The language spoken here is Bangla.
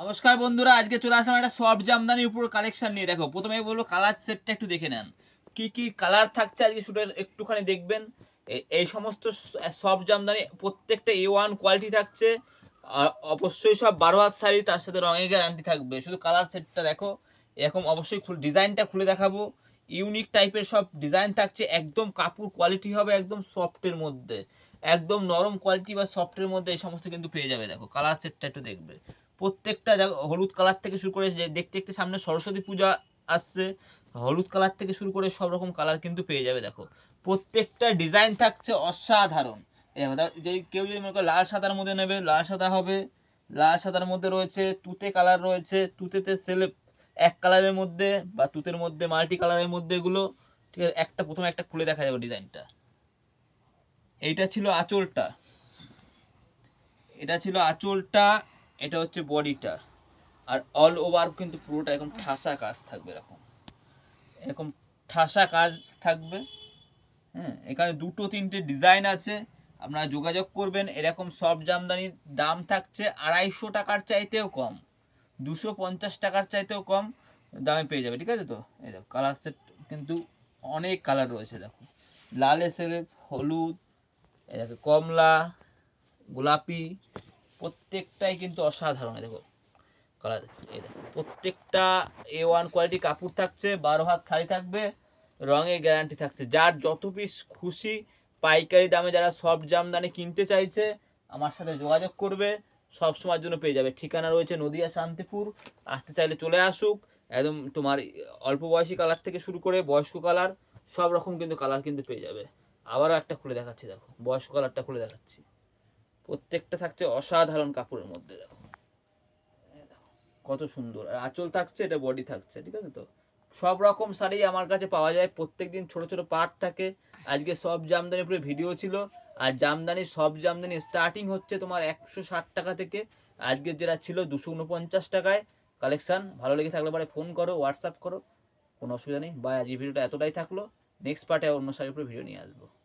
নমস্কার বন্ধুরা, আজকে চলে আসলাম একটা সফট জামদানির উপর কালেকশন নিয়ে। দেখো, প্রথমে বলব কালার সেটটা একটু দেখে নেন। কি কি কালার থাকছে আজকে শুটের একটুখানি দেখবেন। এই সমস্ত সফট জামদানি, প্রত্যেকটা এ ওয়ান কোয়ালিটি থাকছে। আর অবশ্যই সব বারো হাত শাড়ি, তার সাথে রঙের গ্যারান্টি থাকবে। শুধু কালার সেটটা দেখো। এরকম অবশ্যই ডিজাইনটা খুলে দেখাবো। ইউনিক টাইপের সব ডিজাইন থাকছে। একদম কাপড় কোয়ালিটি হবে একদম সফটের মধ্যে। একদম নরম কোয়ালিটি বা সফটের মধ্যে এই সমস্ত কিন্তু পেয়ে যাবে। দেখো কালার সেটটা একটু দেখবে। প্রত্যেকটা হলুদ কালার থেকে শুরু করে দেখতে দেখতে সামনে সরস্বতী পূজা আসছে, হলুদ কালার থেকে শুরু করে সব রকম কালার কিন্তু পেয়ে যাবে দেখো। প্রত্যেকটা ডিজাইন থাকছে অসাধারণ। যদি কেউ যদি মনে করে লাল সাদার মধ্যে নেবে, লাল সাদা হবে। লাল সাদার মধ্যে রয়েছে, তুতে কালার রয়েছে। তুতেতে সেলে এক কালারের মধ্যে বা তুতের মধ্যে মাল্টি কালারের মধ্যে এগুলো, ঠিক আছে, একটা প্রথমে একটা খুলে দেখা যাবে ডিজাইনটা এইটা ছিল আঁচলটা। এটা ছিল আঁচলটা এটা হচ্ছে বডিটা আর অল ওভার কিন্তু পুরোটা এরকম ঠাসা কাজ থাকবে এরকম। এরকম ঠাসা কাজ থাকবে। হ্যাঁ এখানে দুটো তিনটে ডিজাইন আছে। আপনারা যোগাযোগ করবেন, এরকম সব জামদানির দাম থাকছে আড়াইশো টাকার চাইতেও কম। দুশো পঞ্চাশ টাকার চাইতেও কম দামে পেয়ে যাবে, ঠিক আছে তো? এই দেখো কালার সেট কিন্তু অনেক কালার রয়েছে, দেখো। লাল এসের হলুদ কমলা, গোলাপি প্রত্যেকটাই কিন্তু অসাধারণ দেখো। কালার এই দেখো। প্রত্যেকটা এ ওয়ান কোয়ালিটি কাপড় থাকছে, বারো হাত শাড়ি থাকবে, রঙের গ্যারান্টি থাকছে। যার যত পিস খুশি পাইকারি দামে যারা সব জামদানি কিনতে চাইছে, আমার সাথে যোগাযোগ করবে, সব সময়ের জন্য পেয়ে যাবে। ঠিকানা রয়েছে নদিয়া শান্তিপুর। আসতে চাইলে চলে আসুক। একদম তোমার অল্প বয়সী কালার থেকে শুরু করে বয়স্ক কালার সব রকম কিন্তু কালার কিন্তু পেয়ে যাবে। আবারও একটা খুলে দেখাচ্ছি, দেখো। বয়স্ক কালারটা খুলে দেখাচ্ছি। প্রত্যেকটা থাকছে অসাধারণ কাপড়ের মধ্যে, দেখো। কত সুন্দর। আর আঁচল থাকছে, এটা বডি থাকছে, ঠিক আছে তো? সব রকম শাড়ি আমার কাছে পাওয়া যায়। প্রত্যেকদিন ছোট ছোট পার্ট থাকে। আজকে সব জামদানি পুরো ভিডিও ছিল। আর জামদানি, সব জামদানি স্টার্টিং হচ্ছে তোমার একশো ষাট টাকা থেকে। আজকে যেটা ছিল দুশো উনপঞ্চাশ টাকায়। কালেকশান ভালো লেগে থাকলে পরে ফোন করো হোয়াটসঅ্যাপ করো। কোনো অসুবিধা নেই। বা আজ এই ভিডিওটা এতটাই থাকল। নেক্সট পার্টে অন্য শাড়ির উপরে ভিডিও নিয়ে আসব।